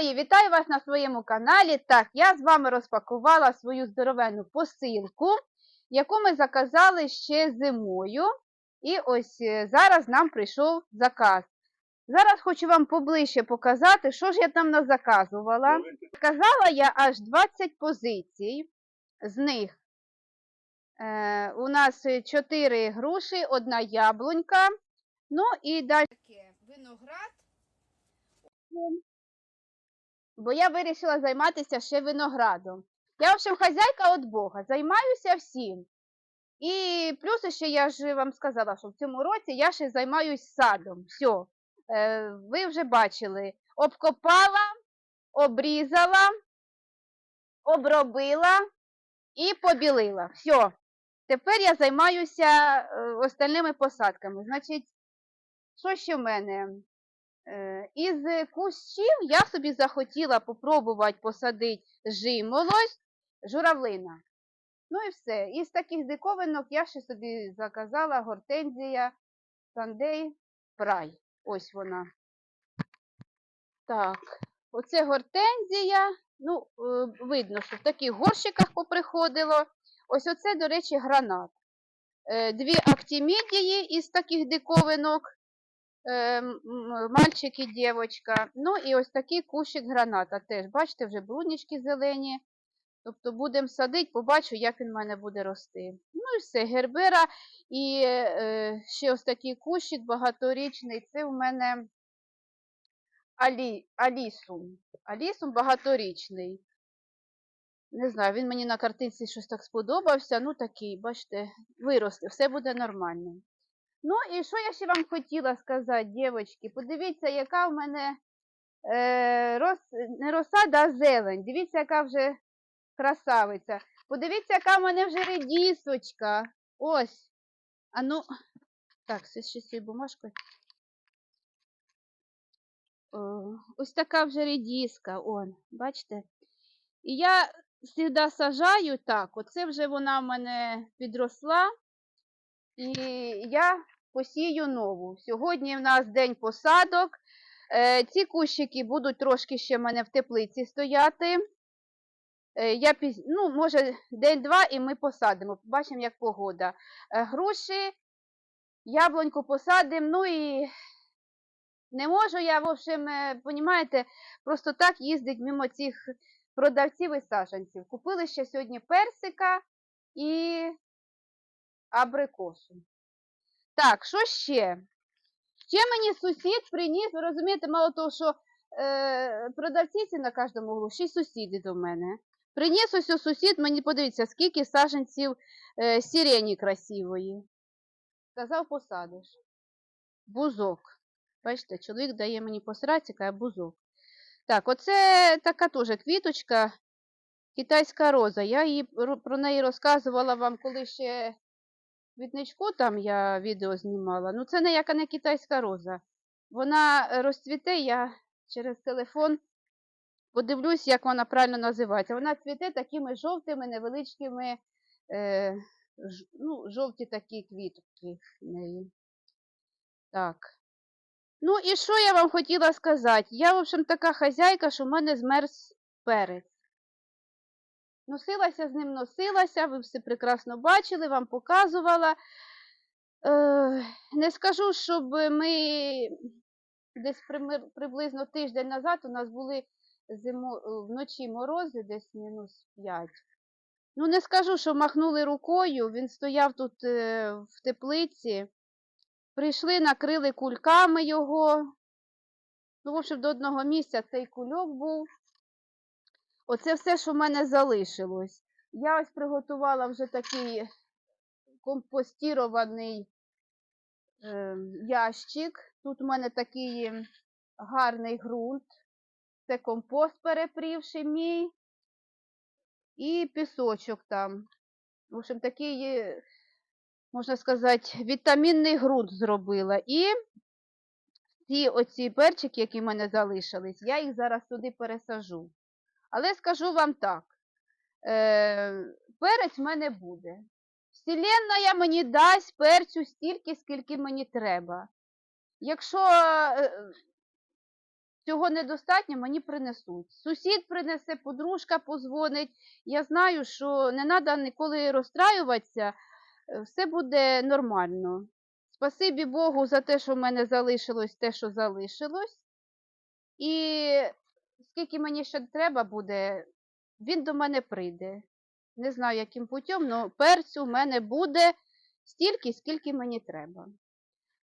мої, вітаю вас на своєму каналі. Так, я з вами розпакувала свою здоровенну посилку, яку ми заказали ще зимою. І ось е, зараз нам прийшов заказ. Зараз хочу вам поближче показати, що ж я там назаказувала. Заказала я аж 20 позицій. З них е, у нас 4 груші, одна яблунька. Ну і далі виноград бо я вирішила займатися ще виноградом. Я, в общем, хазяйка від Бога, займаюся всім. І плюс ще я ж вам сказала, що в цьому році я ще займаюся садом. Все, е, ви вже бачили, обкопала, обрізала, обробила і побілила. Все. Тепер я займаюся е, остальними посадками. Значить, що ще в мене? Е, Із кущів я собі захотіла попробувати посадити жимолость, журавлина. Ну і все. Із таких диковинок я ще собі заказала гортензія Сандей Прай. Ось вона. Так, оце гортензія. Ну, е, видно, що в таких горщиках поприходило. Ось оце, до речі, гранат. Е, Дві актімідії із таких диковинок. Е, м- м- мальчик і дівчинка. Ну і ось такий кущик граната теж. Бачите, вже бруднички зелені. Тобто будемо садити, побачу, як він в мене буде рости. Ну і все, гербера. І е, ще ось такий кущик багаторічний. Це в мене алі, алісум. Алісум багаторічний. Не знаю, він мені на картинці щось так сподобався. Ну такий, бачите, виросте, все буде нормально. Ну і що я ще вам хотіла сказати, дівчатки? Подивіться, яка в мене е, рос, не розсада, а зелень. Дивіться, яка вже красавиця. Подивіться, яка в мене вже редісочка. Ось. А ну, так, ще ще цією бумажкою. О, ось така вже редіска, он, бачите? І я завжди сажаю так, оце вже вона в мене підросла. І я посію нову. Сьогодні в нас день посадок. Е, ці кущики будуть трошки ще в мене в теплиці стояти. Е, я ну, може, день-два і ми посадимо. Побачимо, як погода. Е, груші, яблуньку посадимо. Ну і не можу я, в общем, понімаєте, просто так їздить мимо цих продавців і саджанців. Купили ще сьогодні персика і абрикосу. Так, що ще? Ще мені сусід приніс, ви розумієте, мало того, що е, продавці ці на кожному углу, ще й сусіди до мене. Приніс ось сусід, мені подивіться, скільки саджанців е, сирені красивої. Сказав, посадиш. Бузок. Бачите, чоловік дає мені посрати, каже бузок. Так, оце така теж квіточка, китайська роза. Я її, про неї розказувала вам, коли ще квітничку там я відео знімала. Ну, це ніяка не китайська роза. Вона е, розцвіте, я через телефон подивлюсь, як вона правильно називається. Вона цвіте такими жовтими, невеличкими, е, ж, ну, жовті такі квітки в неї. Так. Ну і що я вам хотіла сказати? Я, в общем, така хазяйка, що в мене змерз перець. Носилася з ним, носилася, ви все прекрасно бачили, вам показувала. Е, не скажу, щоб ми десь приблизно тиждень назад у нас були зимо, е, вночі морози, десь мінус 5. Ну, не скажу, що махнули рукою, він стояв тут е, в теплиці. Прийшли, накрили кульками його. Ну, в общем, до одного місця цей кульок був. Оце все, що в мене залишилось. Я ось приготувала вже такий компостірований е, ящик. Тут у мене такий гарний ґрунт. Це компост перепрівший мій. І пісочок там. В общем, такий, е, можна сказати, вітамінний ґрунт зробила. І ці оці перчики, які в мене залишились, я їх зараз туди пересажу. Але скажу вам так, е, перець в мене буде. Вселенная мені дасть перцю стільки, скільки мені треба. Якщо е, цього недостатньо, мені принесуть. Сусід принесе, подружка позвонить. Я знаю, що не треба ніколи розстраюватися, е, все буде нормально. Спасибі Богу за те, що в мене залишилось те, що залишилось. І скільки мені ще треба буде, він до мене прийде. Не знаю, яким путем, але перцю в мене буде стільки, скільки мені треба.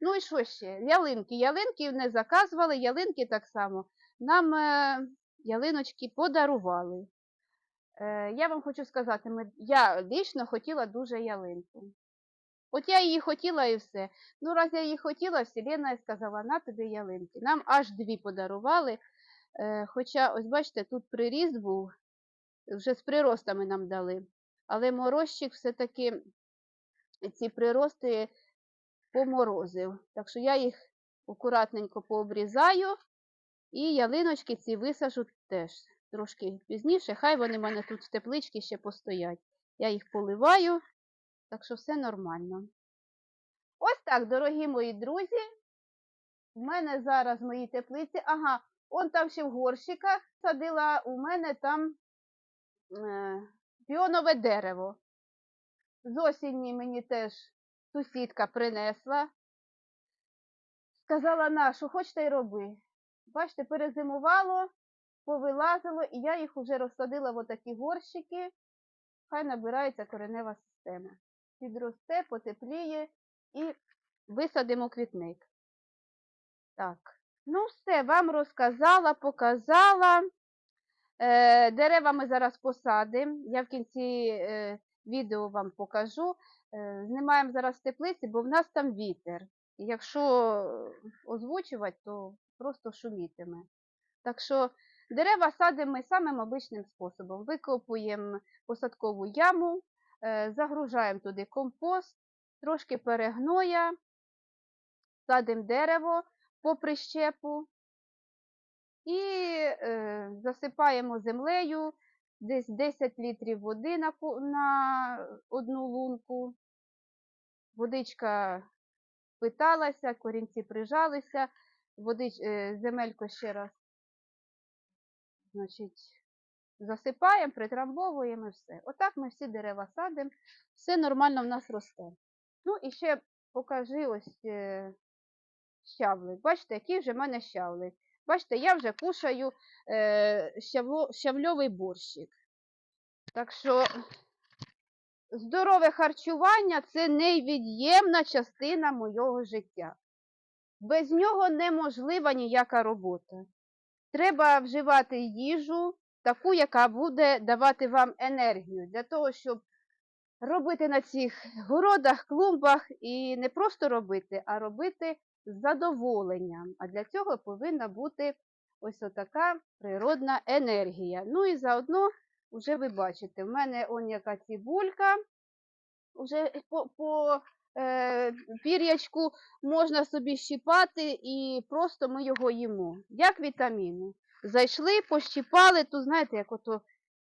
Ну і що ще? Ялинки. Ялинки не заказували, ялинки так само. Нам е, ялиночки подарували. Е, я вам хочу сказати, ми, я лічно хотіла дуже ялинку. От я її хотіла і все. Ну, раз я її хотіла, Вселенна сказала, на тобі ялинки. Нам аж дві подарували. Е, хоча, ось бачите, тут приріст був, вже з приростами нам дали. Але морозчик все-таки ці прирости поморозив. Так що я їх акуратненько пообрізаю і ялиночки ці висажу теж трошки пізніше. Хай вони в мене тут в тепличці ще постоять. Я їх поливаю, так що все нормально. Ось так, дорогі мої друзі. У мене зараз в моїй теплиці. Ага, он там ще в горщиках садила у мене там е, піонове дерево. З осені мені теж сусідка принесла. Сказала, на, що хочете й роби. Бачите, перезимувало, повилазило, і я їх вже розсадила в отакі горщики. Хай набирається коренева система. Підросте, потепліє і висадимо квітник. Так, ну все, вам розказала, показала. Е, дерева ми зараз посадимо. Я в кінці е, відео вам покажу. Е, знімаємо зараз теплиці, бо в нас там вітер. Якщо озвучувати, то просто шумітиме. Так що дерева садимо ми самим обичним способом. Викопуємо посадкову яму, е, загружаємо туди компост, трошки перегноя, садимо дерево по прищепу і е, засипаємо землею десь 10 літрів води на, одну лунку. Водичка питалася, корінці прижалися, водич, е, земельку ще раз засипаємо, притрамбовуємо і все. Отак ми всі дерева садимо, все нормально в нас росте. Ну і ще покажи ось е, щавлик. Бачите, який вже в мене щавлик. Бачите, я вже кушаю е, щавло, щавльовий борщик. Так що здорове харчування це невід'ємна частина моєго життя. Без нього неможлива ніяка робота. Треба вживати їжу, таку, яка буде давати вам енергію, для того, щоб робити на цих городах, клумбах і не просто робити, а робити з задоволенням. А для цього повинна бути ось отака природна енергія. Ну і заодно, вже ви бачите, в мене он яка цибулька, вже по, по е, пір'ячку можна собі щипати і просто ми його їмо, як вітаміни. Зайшли, пощипали, тут знаєте, як ото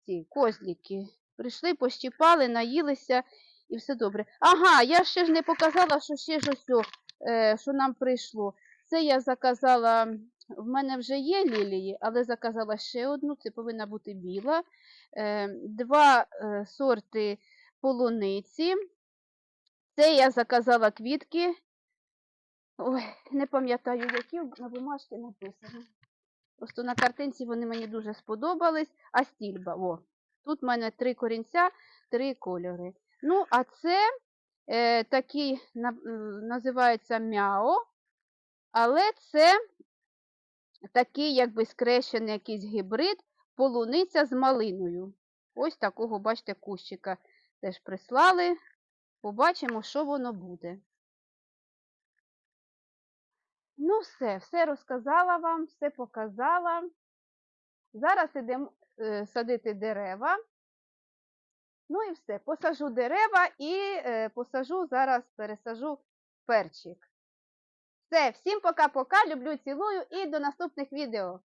ці козліки. Прийшли, пощипали, наїлися і все добре. Ага, я ще ж не показала, що ще ж ось, що нам прийшло. Це я заказала, в мене вже є лілії, але заказала ще одну, це повинна бути біла. Е, два е, сорти полуниці. Це я заказала квітки. Ой, не пам'ятаю, які на бумажці написано. Просто на картинці вони мені дуже сподобались. А стільба, о, тут в мене три корінця, три кольори. Ну, а це е, такий на, називається мяо, але це такий, якби скрещений якийсь гібрид, полуниця з малиною. Ось такого, бачите, кущика теж прислали. Побачимо, що воно буде. Ну, все, все розказала вам, все показала. Зараз ідемо е, садити дерева. Ну і все. Посажу дерева і е, посажу, зараз пересажу перчик. Все, всім пока-пока. Люблю, цілую і до наступних відео.